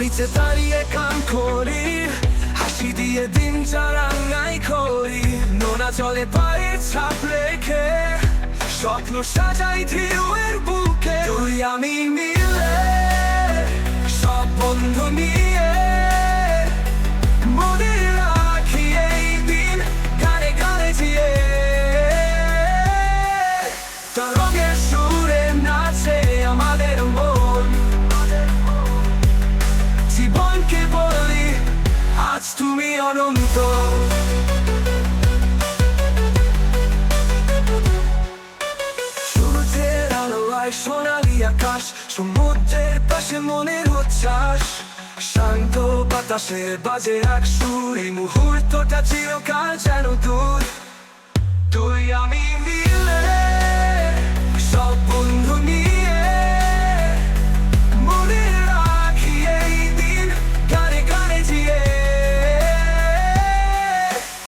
বিচে দাঁড়িয়ে কান করি হাসি দিয়ে দিন চারাঙ্গাই করি নোনা জলে পায়ে ছাপ রেখে, স্বপ্ন সাজাই ঢেউয়ের বুকে। তুই আমি আলোয় সোনালি আকাশ, সমুদ্রের পাশে মনের উচ্ছ্বাস। শান্ত বাতাসে বাজে এক সুর, এই মুহূর্তটা চিরকাল